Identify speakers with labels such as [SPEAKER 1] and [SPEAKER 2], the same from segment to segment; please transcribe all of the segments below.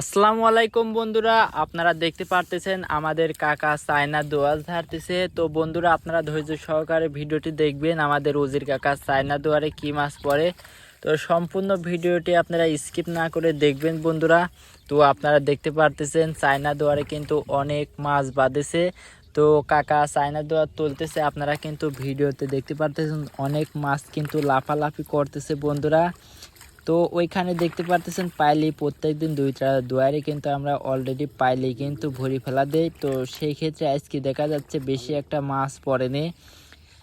[SPEAKER 1] আসসালামু আলাইকুম বন্ধুরা, আপনারা দেখতে পারতেছেন আমাদের কাকা চায়না দোয়াল ধারতেছে। তো বন্ধুরা, আপনারা ধৈর্য সহকারে ভিডিওটি দেখবেন, আমাদের উজির কাকা চায়না দোয়ারে কি মাছ পড়ে। তো সম্পূর্ণ ভিডিওটি আপনারা স্কিপ না করে দেখবেন বন্ধুরা। তো আপনারা দেখতে পারতেছেন চায়না দোয়ারে কিন্তু অনেক মাছ বাঁধেছে। তো কাকা চায়না দোয়ার তুলতেছে, আপনারা কিন্তু ভিডিওতে দেখতে পারতেছেন অনেক মাছ কিন্তু লাফালাফি করতেছে বন্ধুরা। তো ওইখানে দেখতে পারতেছেন পাইলি প্রত্যেক দিন দুইটা দুয়ারে কিন্তু আমরা অলরেডি পাইলি কিন্তু ভরি ফেলা দেই। তো সেই ক্ষেত্রে আজকে দেখা যাচ্ছে বেশি একটা মাছ পড়েনি।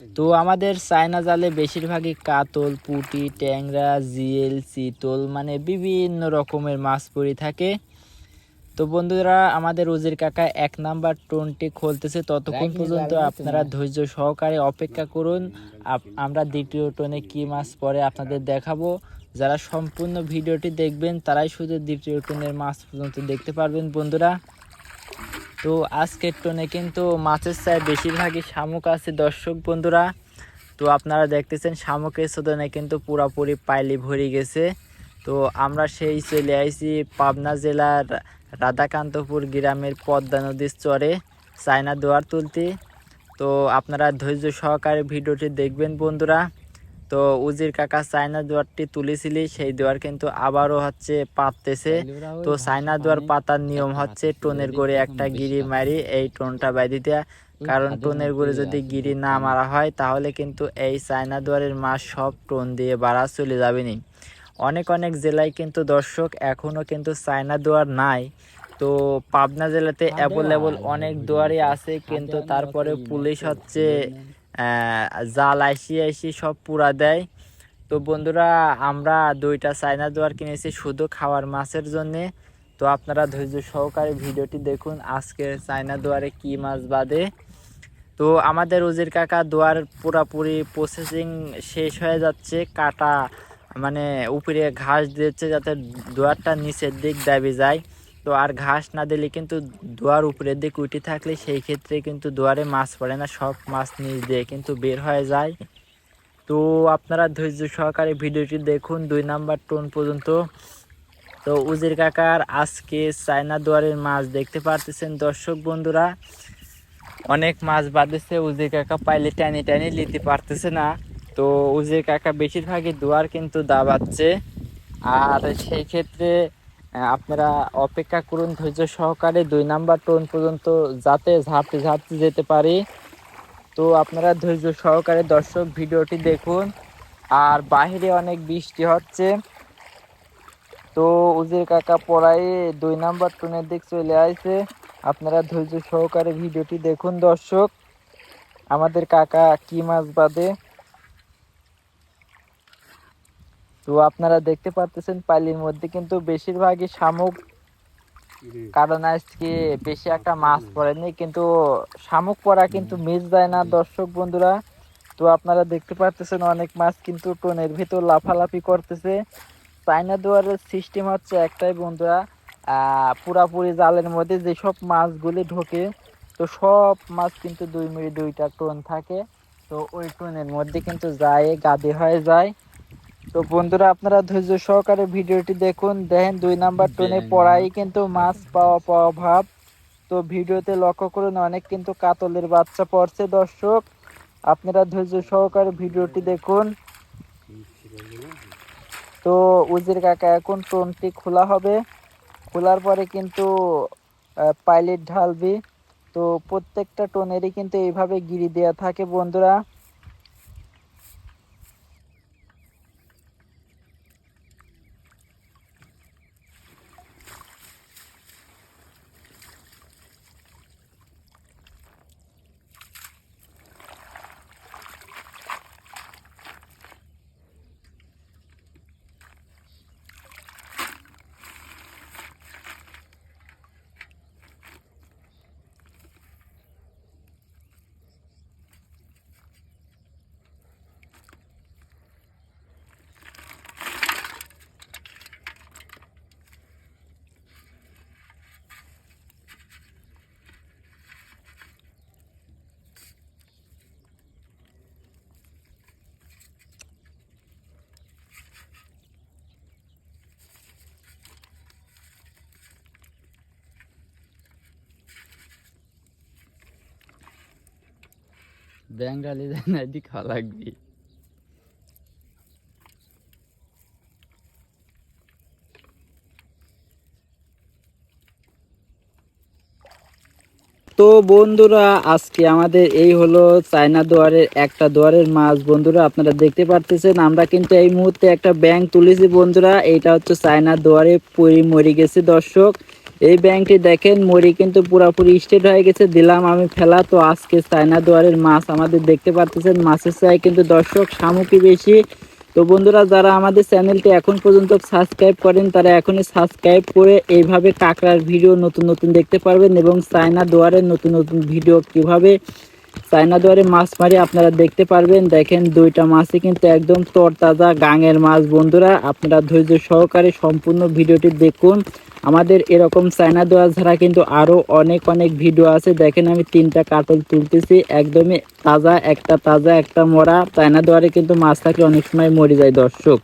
[SPEAKER 1] তো আমাদের চায়না জালে বেশিরভাগই কাতল পুঁটি ট্যাংরা জিয়েল চিতল মানে বিভিন্ন রকমের মাছ পড়ে থাকে। তো বন্ধুরা আমাদের উজির কাকা এক নাম্বার টোনটি খুলতেছে। ততক্ষণ পর্যন্ত আপনারা ধৈর্য সহকারে অপেক্ষা করুন। আমরা দ্বিতীয় টোনে কি মাছ পরে আপনাদের দেখাবো। যারা সম্পূর্ণ ভিডিওটি দেখবেন, তারাই শুধু দ্বিতীয় টোনের মাছ পর্যন্ত দেখতে পারবেন, বন্ধুরা। তো আজকের টোনে কিন্তু মাছের চাই বেশিরভাগই শামুক আছে, দর্শক বন্ধুরা। তো আপনারা দেখতেছেন, শামুকের সোদনে কিন্তু পুরাপুরি পাইলি ভরে গেছে। তো আমরা সেই চলে আইছি পাবনা জেলার রাধাকান্তপুর গ্রামের পদ্মা নদীর চরে, চায়না দোয়ার তুলতে। তো আপনারা ধৈর্য সহকারে ভিডিওটি দেখবেন, বন্ধুরা। তো উজির কাকা চায়না দুয়ারটি তুলেছিলি সেই দুয়ার কিন্তু আবারও হচ্ছে পাততেছে। তো চায়না দুয়ার পাতার নিয়ম হচ্ছে টোনের গড়ে একটা গিরি মারি এই টোনটা বাইরে দেওয়া কারণ টোনের গড়ে যদি গিরি না মারা হয় তাহলে কিন্তু এই চায়না দুয়ারের মাছ সব টোন দিয়ে বাড়া চলে যাবে নি অনেক অনেক জেলায় কিন্তু দর্শক এখনও কিন্তু চায়না দুয়ার নাই। তো পাবনা জেলাতে অ্যাভেলেবল অনেক দুয়ারই আছে কিন্তু তারপরে পুলিশ হচ্ছে আহ, জাল আইসি আইসি সব পুরা দেয়। তো বন্ধুরা, আমরা দুইটা চায়না দুয়ার কিনেছি শুধু খাওয়ার মাছের জন্যে। তো আপনারা ধৈর্য সহকারে ভিডিওটি দেখুন আজকে চায়না দুয়ারে কি মাছ বাদে। তো আমাদের উজির কাকা দোয়ার পুরাপুরি প্রসেসিং শেষ হয়ে যাচ্ছে, কাটা মানে উপরে ঘাস দিচ্ছে যাতে দোয়ারটা নিচের দিক দাবি যায়। তো আর ঘাস না দিলে কিন্তু দোয়ার উপরের দিক উঠে থাকলে সেই ক্ষেত্রে কিন্তু দোয়ারে মাছ পড়ে না, সব মাছ নিচ দিয়ে কিন্তু বের হয়ে যায়। তো আপনারা ধৈর্য সহকারে ভিডিওটি দেখুন, দুই নাম্বার টোন পর্যন্ত। তো উজির কাকার আজকে চায়না দুয়ারের মাছ দেখতে পারতেছেন। দর্শক বন্ধুরা, অনেক মাছ বাঁধেছে, উজির কাকা পাইলে টানি টানি নিতে পারতেছে না। তো উজির কাকা বেশিরভাগই দুয়ার কিন্তু দাবাচ্ছে আর সেই ক্ষেত্রে আপনারা অপেক্ষা করুন ধৈর্য সহকারে। দুই নাম্বার টোন পর্যন্ত যাতে ঝাঁপতে ঝাঁপতে যেতে পারি। তো আপনারা ধৈর্য সহকারে দর্শক ভিডিওটি দেখুন। আর বাইরে অনেক বৃষ্টি হচ্ছে। তো উজির কাকা পড়াই দুই নাম্বার টোনের দিক চলে আসছে আপনারা ধৈর্য সহকারে ভিডিওটি দেখুন দর্শক। আমাদের কাকা কি মাছ বাদে তো আপনারা দেখতে পারতেছেন পালির মধ্যে কিন্তু বেশিরভাগই শামুক। কারণ আজকে বেশি একটা মাছ পড়েনি কিন্তু শামুক পড়া কিন্তু মিস যায় না দর্শক বন্ধুরা। তো আপনারা দেখতে পারতেছেন অনেক মাছ কিন্তু টোনের ভিতর লাফালাফি করতেছে। চাইনা দুয়ারের সিস্টেম হচ্ছে একটাই বন্ধুরা আহ, পুরাপুরি জালের মধ্যে যেসব মাছগুলি ঢোকে তো সব মাছ কিন্তু দুই মিনিট দুইটা টোন থাকে। তো ওই টোনের মধ্যে কিন্তু যায় গাদে হয়ে যায়। তো বন্ধুরা আপনারা ধৈর্য সহকারে ভিডিওটি দেখুন। দেখেন দুই নাম্বার টোনে পড়াই কিন্তু মাছ পাওয়া পাওয়া ভাব। তো ভিডিওতে লক্ষ্য করুন অনেক কিন্তু কাতলের বাচ্চা পড়ছে দর্শক। আপনারা ধৈর্য সহকারে ভিডিওটি দেখুন। তো উজির কাকা এখন টোনটি খোলা হবে। খোলার পরে কিন্তু পাইলেট ঢালবে। তো প্রত্যেকটা টোনেরই কিন্তু এইভাবে গিরি দেওয়া থাকে বন্ধুরা। ব্যাংক ডালি যায় না এদিকে খাওয়া লাগবে তো বন্ধুরা, আজকে আমাদের এই হলো চায়না দুয়ারের একটা দুয়ারের মাছ। বন্ধুরা, আপনারা দেখতে পারতেছেন, আমরা কিন্তু এই মুহূর্তে একটা ব্যাংক তুলেছি বন্ধুরা। এইটা হচ্ছে চায়না দুয়ারে পরি মরে গেছে, দর্শক। এই ব্যাংকটি দেখেন মরি কিন্তু পুরাপুরি স্টেট হয়ে গেছে। দিলাম আমি ফেলা, তো আজকে চায়না দুয়ারের মাছ আমাদের দেখতে পাচ্ছেন মাছের চাই কিন্তু দর্শক শামুকি বেশি। তো বন্ধুরা, যারা আমাদের চ্যানেলটি এখন পর্যন্ত সাবস্ক্রাইব করেন, তারা এখনই সাবস্ক্রাইব করে এইভাবে কাঁকড়ার ভিডিও নতুন নতুন দেখতে পারবেন এবং চায়না দুয়ারের নতুন নতুন ভিডিও কীভাবে চায়না দুয়ারে মাছ মারি আপনারা দেখতে পারবেন। দেখেন দুইটা মাছই কিন্তু একদম তরতাজা গাঙের মাছ। বন্ধুরা, আপনারা ধৈর্য সহকারে সম্পূর্ণ ভিডিওটি দেখুন। আমাদের এরকম চায়না দোয়া ছাড়া কিন্তু আরও অনেক অনেক ভিডিও আছে। দেখেন আমি তিনটা কাটল তুলতেছি। একদমই তাজা, একটা তাজা, একটা মরা। চায়না দোয়ারে কিন্তু মাছ থাকলে অনেক সময় মরে যায় দর্শক।